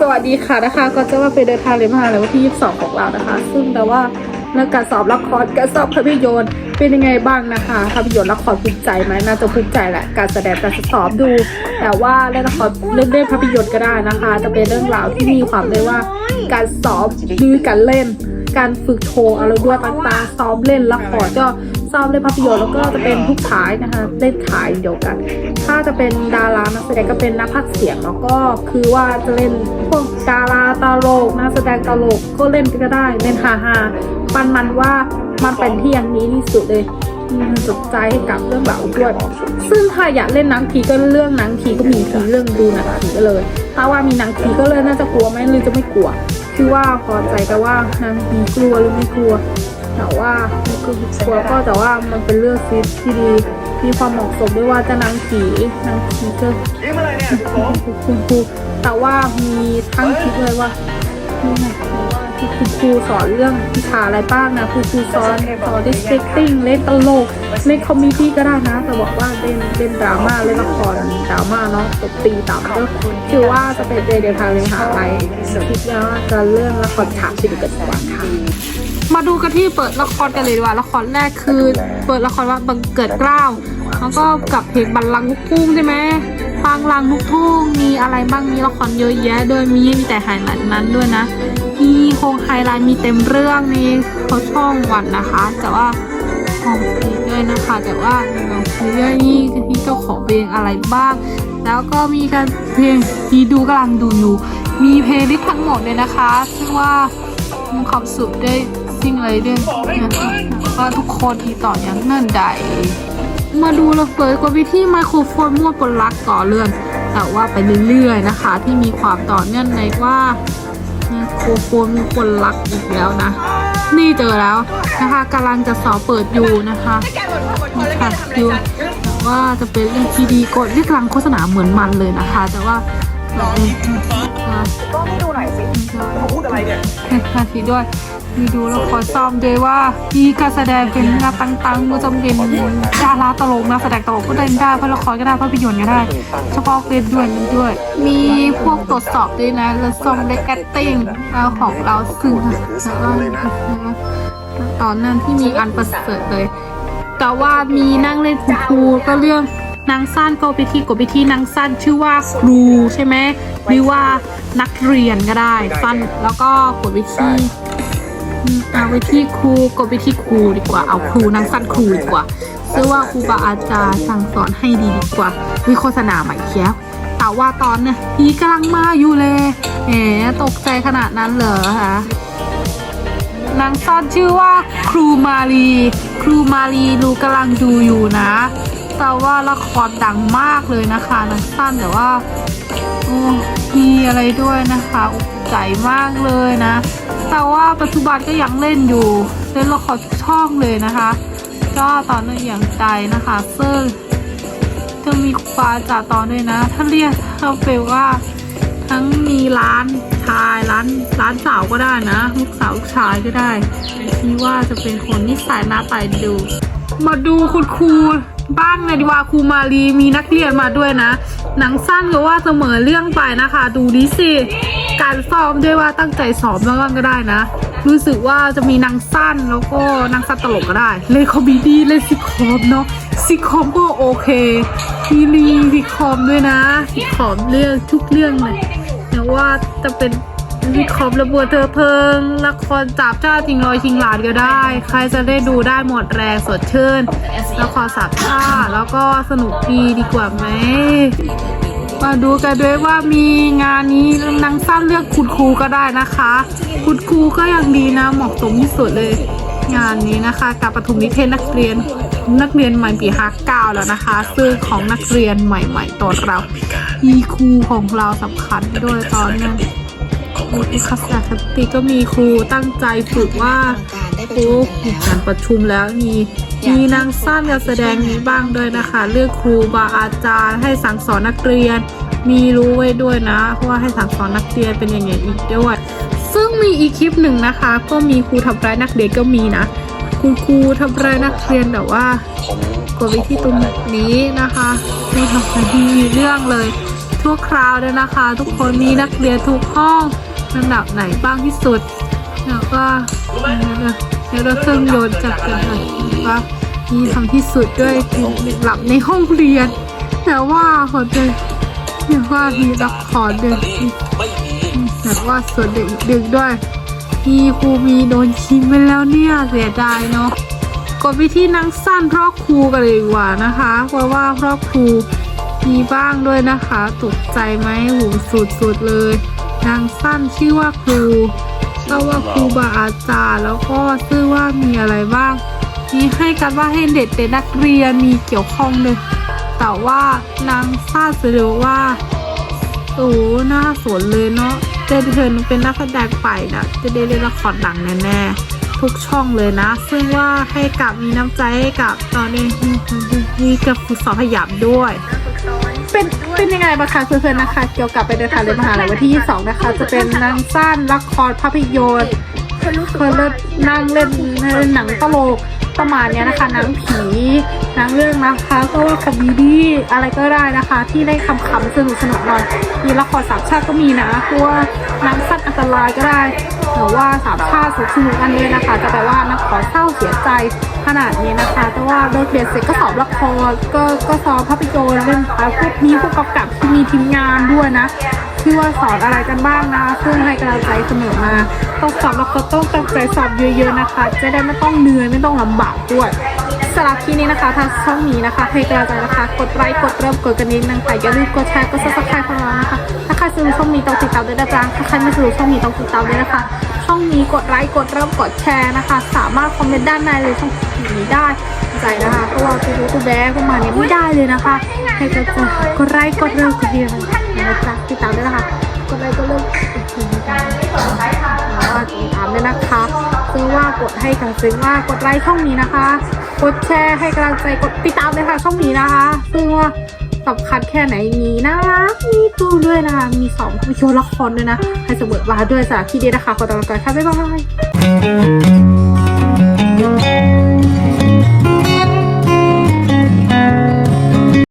สวัสดีค่ะนะคะ ก็จะว่าไปเดินทางเรียนมหาลัยวันที่ 22 ของเรานะคะ ซึ่งแต่ว่าเรื่องการสอบละครการสอบภาพยนตร์เป็นยังไงบ้างนะคะภาพยนตร์ละครภูมิใจไหมน่าจะภูมิใจแหละการแสดงการสอบดู แต่ว่าเล่นละครเล่นเล่นภาพยนตร์ก็ได้นะคะจะเป็นเรื่องราวที่มีความเลยว่า การสอบหรือการเล่น การฝึกโชว์อะไรด้วยต่างๆซ้อมเล่นละครก็ ซ้อมเล่นภาพยนตร์แล้วก็จะเป็นทุกฉายนะคะเล่นฉายเดียวกัน ถ้าจะเป็นดารานักแสดงก็เป็นนักพากย์เสียงแล้วก็คือว่าจะเล่นพวกดาราตลกนักแสดงตลกก็เล่นก็ได้เล่นฮาฮาๆมันมันว่ามันเป็นที่อย่างนี้ที่สุดเลยมีความสนใจให้กับเรื่องราวด้วย ซึ่งถ้าอยากเล่นหนังผีก็เรื่องหนังผีก็มีทีเรื่องดูหนังผีก็เลย ถ้าว่ามีหนังผีก็เลยน่าจะกลัวไหมหรือจะไม่กลัว คือว่าพอใจกันว่าหนังผีกลัวหรือไม่กลัว แต่ว่าไม่กลัวก็แต่ว่ามันเป็นเรื่องซีนที่ดีมีความเหมาะสมด้วยว่าจะหนางผีหนางผีก็ยิ้มอะไรเนี่ยผมคุณครูแต่ว่ามีทั้งคิดเลยว่านี่ไงว่าที่คุณค รูสอนเรื่องวิชาอะไรบ้างนะคุณครูสอนสอน distracting เล่นตลกเล่นคอมเมดี้ก็ได้นะ แต่บอกว่าเล่นเล่นดราม่าเล่นละครดราม่าเนาะตบตีต่ำก็คือว่าจะเป็นเดียวทางเลยหาอะไรคิดว่าจะเรื่องละครฉากชีวิตกันดีกว่าค่ะมาดูกันที่เปิดละครกันเลยดีกว่าละครแรกคือ เปิดละครว่าบังเกิดเกล้าว แล้วก็กับเพลงบัลลังก์ลูกทุ่งใช่ไหมบัลลังลูกทุ่งมีอะไรบ้างมีละครเยอะแยะโดยมีมีแต่ไฮไลท์นั้นด้วยนะมีโครงไฮไลท์มีเต็มเรื่องนี่เขาช่องวันนะคะ แต่ว่าของเพลงด้วยนะคะ แต่ว่าของเพลงนี่ที่เจ้าของเพลงอะไรบ้าง แล้วก็มีการเพลงที่ดูกำลังดูอยู่มีเพลงลิสทั้งหมดเลยนะคะซึ่งว่ามีความสุขได้สิ่งอะไรด้วยนะคะว่าทุกคนที่ต่ออย่างนั่นใด มาดูเราเปิดกว่าวิธีไมโครโฟนมั่วปนลักต่อเลื่อน แต่ว่าไปเรื่อยๆนะคะ ที่มีความต่อเนื่องในว่าไมโครโฟนมีคนลักอีกแล้วนะ นี่เจอแล้วนะคะกำลังจะสอบเปิดอยู่นะคะค่ะดูว่าจะเป็นเรื่องที่ดีกดที่กำลังโฆษณาเหมือนมันเลยนะคะ แต่ว่าเราเองนะคะก็ให้ดูหน่อยสิเขาพูดอะไรเนี่ยนาทีด้วย มีดูแล้วขอซ้อมด้วยว่ามีการแสดงเป็นงานตังๆก็จะเป็นดาราตลกนะแสดงตลกก็เล่นได้เพราะละครก็ได้ภาะพยนตร์ก็ได้ เฉพาะเล่นด้วยด้วย มีพวกตรวจสอบด้วยนะแล้วซ้อมได้แอคติ้งของเราซึ่งตอนนั้นที่มีอันประเสริฐเลย แต่ว่ามีนั่งเล่นคุณครูก็เรื่องนางสั้นก็ไปที่กดไปที่นางสั้นชื่อว่าครูใช่ไหมหรือว่านักเรียนก็ได้สั้นแล้วก็กดไปที่ เอาไปที่ครูกดไปที่ครูดีกว่า เอาครูนางสั้นครูดีกว่าซึ่งว่าครูบาอาจารย์สั่งสอนให้ดีดีกว่าวิโฆษณาใหม่เชียวแต่ว่าตอนเนี่ยพีกำลังมาอยู่เลยแหมตกใจขนาดนั้นเหรอคะนางซ่อนชื่อว่าครูมารี ครูมารีรูกำลังดูอยู่นะ แต่ว่าละครดังมากเลยนะคะนางสั้นแต่ว่ามีอะไรด้วยนะคะอุกใจมากเลยนะ แต่ว่าปัจจุบันก็ยังเล่นอยู่เล่นละครทุกช่องเลยนะคะ ก็ตอนนี้อย่างใจนะคะ ซึ่งจะมีครูบาอาจาตอนด้วยนะ ถ้าเรียกเขาเปลว่า ทั้งมีร้านชายร้านร้านสาวก็ได้นะลูกสาวลูกชายก็ได้ที่ว่าจะเป็นคนนิสัยน่าไปดู มาดูคุณครูบ้างเลยดีว่าครูมารีมีนักเรียนมาด้วยนะ หนังสั้นก็ว่าเสมอเรื่องไปนะคะ ดูนี้สิ การซ้อมด้วยว่าตั้งใจซ้อมแล้วก็ได้นะ รู้สึกว่าจะมีนางสั้นแล้วก็นางสั้นตลกก็ได้ เล่นคอมเมดี้เล่นซิคอมเนาะซิคอมก็โอเคมีรีซิคอมด้วยนะซิคอมเรื่องทุกเรื่องเลยแต่ว่าจะเป็นวิคอมระเบิดเธอเพลิงละครจับเจ้าจริงรอยชิงหลานก็ได้ ใครจะได้ดูได้หมดแรงสดชื่นละครสับท่าแล้วก็สนุกดีดีกว่าไหม มาดูกันด้วยว่ามีงานนี้นางสั้นเลือกคุณครูก็ได้นะคะ คุณครูก็ยังดีนะเหมาะสมที่สุดเลย งานนี้นะคะกับปฐมนิเทศนักเรียนนักเรียนใหม่ปีฮักเก้าแล้วนะคะซึ่งของนักเรียนใหม่ๆตอนเรามีครูของเราสำคัญด้วยตอนนั้นครูที่คัสคติก็มีครูตั้งใจฝึกว่า โอ้มีการประชุมแล้วมีมีนางสั้นการแสดงนี้บ้างด้วยนะคะ เลือกครูบาอาจารย์ให้สั่งสอนนักเรียน มีรู้ไว้ด้วยนะเพราะว่าให้สั่งสอนนักเรียนเป็นอย่างไงอีกด้วย ซึ่งมีอีกคลิปหนึ่งนะคะ ก็มีครูทำร้ายนักเรียนก็มีนะคุณครูทำร้ายนักเรียนแต่ว่ากดไปที่ตรงนี้นะคะไม่ทำคดีเรื่องเลยชั่วคราวด้วยนะคะ ทุกคนมีนักเรียนทุกห้องลำดับไหนบ้างที่สุด แล้วก็เดี๋ยวเราเครื่องโยนจับกันนะว่ามีทำที่สุดด้วยหลับในห้องเรียน แต่ว่าคนเดียวเรียกว่ามีละครด้วยแต่ว่าส่วนด็กดึกด้วยมีครูมีโดนชิมไปแล้วเนี่ยเสียดายเนาะกดวิธีนั่งสั้นเพราะครูกันเลยดีกว่านะคะเพราะว่าเพราะครูมีบ้างด้วยนะคะตกใจไหมหูสุดๆเลยนางสั้นชื่อว่าครู ก็ว่าครูบาอาจารย์แล้วก็ชื่อว่ามีอะไรบ้าง มีให้กันว่าให้เด็กเด็กนักเรียนมีเกี่ยวข้องเลยแต่ว่านางสั้นเสนอว่าโอ้น่าสนเลยเนาะเจนเทิร์นเป็นนักแสดงไปนะจะได้เล่นละครดังแน่ๆทุกช่องเลยนะ ซึ่งว่าให้กับมีน้ำใจให้กับตอนนี้มีกับฝึกสอนพยายามด้วย เป็นเป็นยังไงบ้างคะเพื่อนๆนะคะ เกี่ยวกับไปเดินทางเลยนมหาลัยวันที่ 22 นะคะ จะเป็นหนางสั้นละครภาพยนตร์เคยเล่นนั่งเล่นเล่นหนังตลกประมาณเนี้ยนะคะหนังผีหนังเรื่องนะคะก็ว่าคอมเมดี้อะไรก็ได้นะคะ ที่ได้คำคำสนุกสนุกหน่อยมีละครสามชาติก็มีนะคือว่าหนังสั้นอันตรายก็ได้หรือว่าสามชาติสนุกสนุกกันเลยนะคะ จะแปลว่านักขอเศร้าเสียใจขนาดนี้นะคะ แต่ว่าเลิกเรียเสร็จก็สอบละครก็ก็สอบภาพยนตร์เล่นแล้วก็มีผู้กกำกับที่มีทีมงานด้วยนะที่ว่าสอนอะไรกันบ้างนะซึ่งให้กำลังใจเสมอมา ต้องสอบแล้วก็ต้องตั้งใจสอบเยอะๆนะคะ จะได้ไม่ต้องเหนื่อยไม่ต้องลำบากด้วยสำหรับที่นี้นะคะทางช่องนี้นะคะให้กำลังใจนะคะ กดไลค์กดเริ่มกดกระดิ่งนะคะอย่าลืมกดแชร์กดซับสไครต์ ของเรานะคะถ้าใครสนใจช่องนี้ต้องติดตามด้วยนะจ๊ะถ้าใครไม่สนใจช่องนี้ต้องติดตามด้วยนะคะ ช่องนี้กดไลค์กดเริ่มกดแชร์นะคะ สามารถคอมเมนต์ด้านในเลยช่องนี้ได้ใจนะคะเพราะว่าตัวรู้ตัวแบ๊กมาเนี่ยไม่ได้เลยนะคะให้กดกดไลค์กดเริ่มกดเดียวนะจ๊ะติดตามด้วยนะคะกดไลค์กดเริ่มแล้วว่าติดตามด้วยนะคะซึ่งว่ากดให้กันซึ่งว่ากดไลค์ช่องนี้นะคะ กดแชร์ให้กำลังใจกดติดตามเลยค่ะช่องนี้นะคะ ซึ่งว่า สำคัญแค่ไหนมีน่ารักมีตู้ด้วยนะคะมีสองมีโชว์ละครด้วยนะให้สมุดวาด้วยสำหรับที่ดีนะคะขอตัวลาไปค่ะบ๊ายบาย